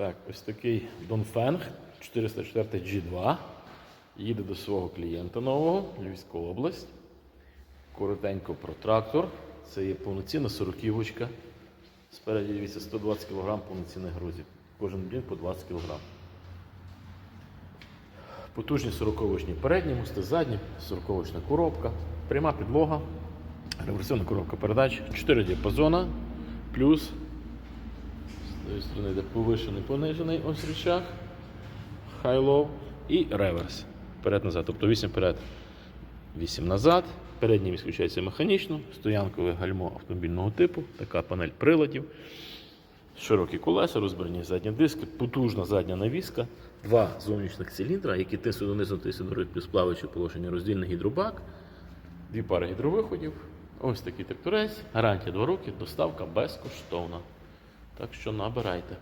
Так, ось такий Dongfeng 404 G2. Їде до свого клієнта нового, Львівська область. Коротенько про трактор. Це є повноцінна сороківочка. Спереді дивіться 120 кг повноцінних грузів. Кожен блін по 20 кг. Потужні сороковочні передні мости, задні, сороковочна коробка, пряма підлога, реверсивна коробка передач, 4 діапазона, плюс тієї сторони йде повишений, понижений ось рычаг, high-low і реверс. Вперед-назад. Тобто 8 вперед, 8 назад. Передній міст включається механічно, стоянкове гальмо автомобільного типу, така панель приладів. Широкі колеса, розбірні задні диски, потужна задня навіска, два зовнішніх циліндра, які тиснуть донизу, тиснуть дорогу плюс плаваюче положення, роздільний гідробак, дві пари гідровиходів. Ось такий тракторець, гарантія 2 роки, доставка безкоштовна. Так що набирайте.